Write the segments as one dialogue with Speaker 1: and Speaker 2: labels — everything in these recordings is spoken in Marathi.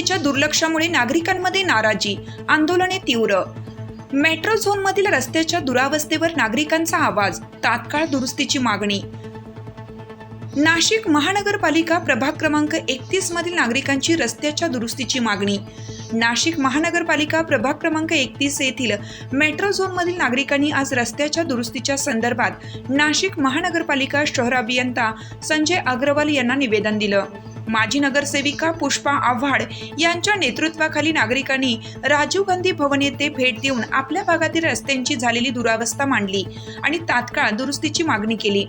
Speaker 1: महानगरपालिकेच्या दुर्लक्षामुळे नागरिकांमध्ये नाराजी आंदोलने तीव्र. मेट्रो झोनमधील रस्त्याच्या दुरावस्थेवर नागरिकांचा आवाज तात्काळ दुरुस्तीची मागणी. नाशिक महानगरपालिका प्रभाग क्रमांक एकतीस मधील नागरिकांची रस्त्याच्या दुरुस्तीची मागणी. नाशिक महानगरपालिका प्रभाग क्रमांक एकतीस येथील मेट्रो झोनमधील नागरिकांनी आज रस्त्याच्या दुरुस्तीच्या संदर्भात नाशिक महानगरपालिका शहर अभियंता संजय अग्रवाल यांना निवेदन दिलं. माजी नगरसेविका पुष्पा आव्हाड यांच्या नेतृत्वाखाली नागरिकांनी राजीव गांधी भवन येथे भेट देऊन आपल्या भागातील रस्त्यांची झालेली दुरावस्था मांडली आणि तात्काळ दुरुस्तीची मागणी केली.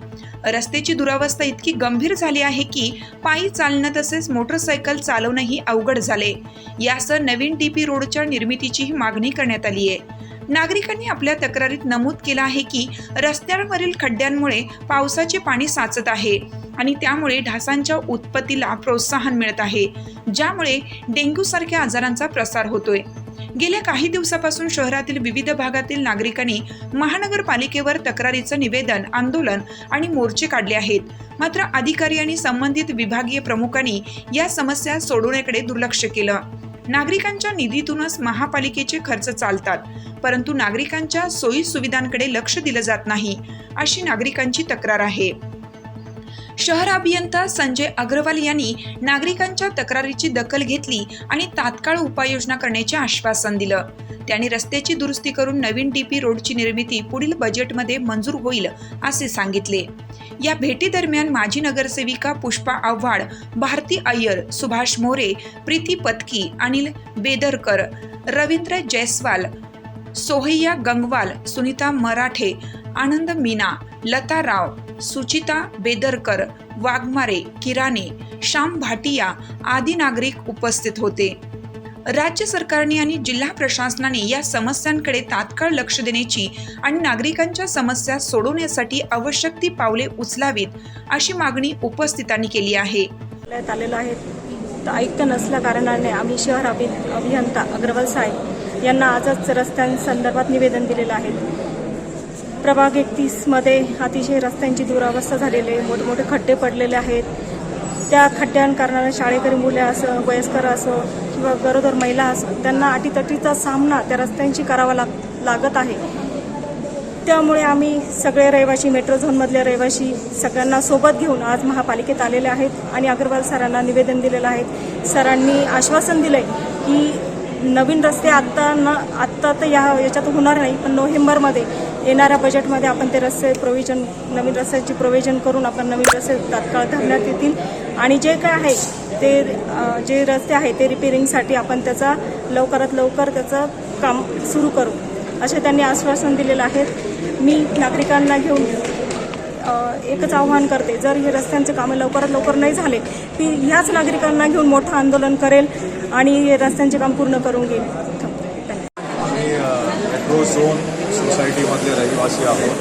Speaker 1: रस्त्याची दुरावस्था इतकी गंभीर झाली आहे की पायी चालणं तसेच मोटरसायकल चालवणंही अवघड झाले. यासह नवीन डीपी रोडच्या निर्मितीचीही मागणी करण्यात आली आहे. नागरिकांनी आपल्या तक्रारीत नमूद केलं आहे की रस्त्यांवरील खड्ड्यांमुळे पावसाचे पाणी साचत आहे. आणि त्यामुळे ढासांच्या उत्पत्तीला प्रोत्साहन मिळत आहे ज्यामुळे डेंग्यू सारख्या आजारांचा प्रसार होतोय. गेल्या काही दिवसापासून शहरातील विविध भागातील नागरिकांनी महानगरपालिकेवर तक्रारीचं निवेदन आंदोलन आणि मोर्चे काढले आहेत. मात्र अधिकारी आणि संबंधित विभागीय प्रमुखांनी या समस्या सोडवण्याकडे दुर्लक्ष केलं. नागरिकांच्या निधीतूनच महापालिकेचे खर्च चालतात परंतु नागरिकांच्या सोयी सुविधांकडे लक्ष दिलं जात नाही अशी नागरिकांची तक्रार आहे. शहर अभियंता संजय अग्रवाल यांनी नागरिकांच्या तक्रारीची दखल घेतली आणि तात्काळ उपाययोजना करण्याचे आश्वासन दिलं. त्यांनी रस्त्याची दुरुस्ती करून नवीन डीपी रोडची निर्मिती पुढील बजेटमध्ये मंजूर होईल असे सांगितले. या भेटीदरम्यान माजी नगरसेविका पुष्पा आव्हाड भारती अय्यर सुभाष मोरे प्रीती पत्की अनिल बेदरकर रवींद्र जयस्वाल सोहय्या गंगवाल सुनीता मराठे आनंद मीना लता राव सुचिता बेदरकर वाघमारे किराणे श्याम भाटिया आदी नागरिक उपस्थित होते. राज्य सरकारने आणि जिल्हा प्रशासनाने या समस्यांकडे तात्काळ लक्ष देण्याची आणि नागरिकांच्या समस्या सोडवण्यासाठी आवश्यक ती पावले उचलावीत अशी मागणी उपस्थितांनी केली आहे.
Speaker 2: करण्यात आलेलं आहे. आयुक्त नसल्या कारणाने आम्ही शहर अभियंता अग्रवाल साहेब यांना आजच रस्त्यांसंदर्भात निवेदन दिलेलं आहे. प्रभाग एकतीसमध्ये अतिशय रस्त्यांची दुरावस्था झालेली आहे. मोठमोठे खड्डे पडलेले आहेत. त्या खड्ड्यांकारणाने शाळेकरी मुले असो वयस्कर असो किंवा गरोदर महिला असो त्यांना अटीतटीचा सामना त्या रस्त्यांशी करावा लाग लागत आहे. त्यामुळे आम्ही सगळे रहिवाशी मेट्रो झोनमधले रहिवाशी सगळ्यांना सोबत घेऊन आज महापालिकेत आलेले आहेत आणि अग्रवाल सरांना निवेदन दिलेलं आहे. सरांनी आश्वासन दिलं आहे की नवीन रस्ते आत्ता न आत्ता तर या याच्यात होणार नाही पण नोव्हेंबरमध्ये येणाऱ्या बजेटमध्ये आपण ते रस्ते प्रोव्हिजन नवीन रस्त्याची प्रोव्हिजन करून आपण नवीन रस्ते तात्काळ धरण्यात येतील. आणि जे काय आहे ते जे रस्ते आहे ते रिपेरिंगसाठी आपण त्याचा लवकरात लवकर त्याचं काम सुरू करू असे त्यांनी आश्वासन दिलेलं आहे. मी नागरिकांना घेऊन एकच आव्हान करते जर हे रस्त्यांचे कामं लवकरात लवकर नाही झाले ती ह्याच नागरिकांना घेऊन मोठं आंदोलन करेल आणि हे रस्त्यांचे काम पूर्ण करून घेईल.
Speaker 3: मेट्रो झोन सोसायटीमधले रहिवासी आहोत.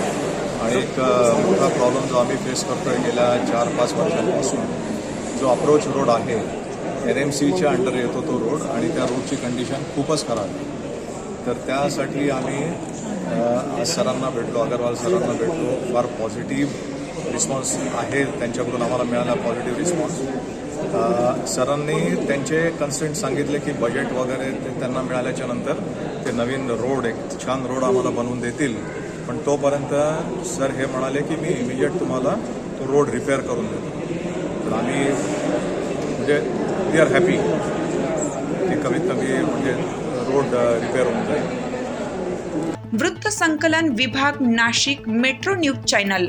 Speaker 3: आणि एक मोठा प्रॉब्लेम जो आम्ही फेस करतोय गेल्या चार पाच वर्षांपासून जो अप्रोच रोड आहे एन एम सीच्या अंडर येतो तो रोड आणि त्या रोडची कंडिशन खूपच खराब आहे. तर त्यासाठी आम्ही सरांना भेटलो अगरवाल सरांना भेटलो. फार पॉझिटिव्ह रिस्पॉन्स आहे त्यांच्याकडून आम्हाला मिळाला पॉझिटिव्ह रिस्पॉन्स सरांनी त्यांचे कन्सेंट सांगितले की बजेट वगैरे ते त्यांना मिळाल्याच्या नंतर ते नवीन रोड एक छान रोड आम्हाला बनवून देतील. पण तोपर्यंत सर हे म्हणाले की मी इमिजिएट तुम्हाला तो रोड रिपेअर करून देतो. तर आम्ही म्हणजे वी आर हॅपी की कमीत कमी म्हणजे रोड uh, रिपेअर होऊन जाईल.
Speaker 1: वृत्त संकलन विभाग नाशिक मेट्रो न्यूज चॅनल.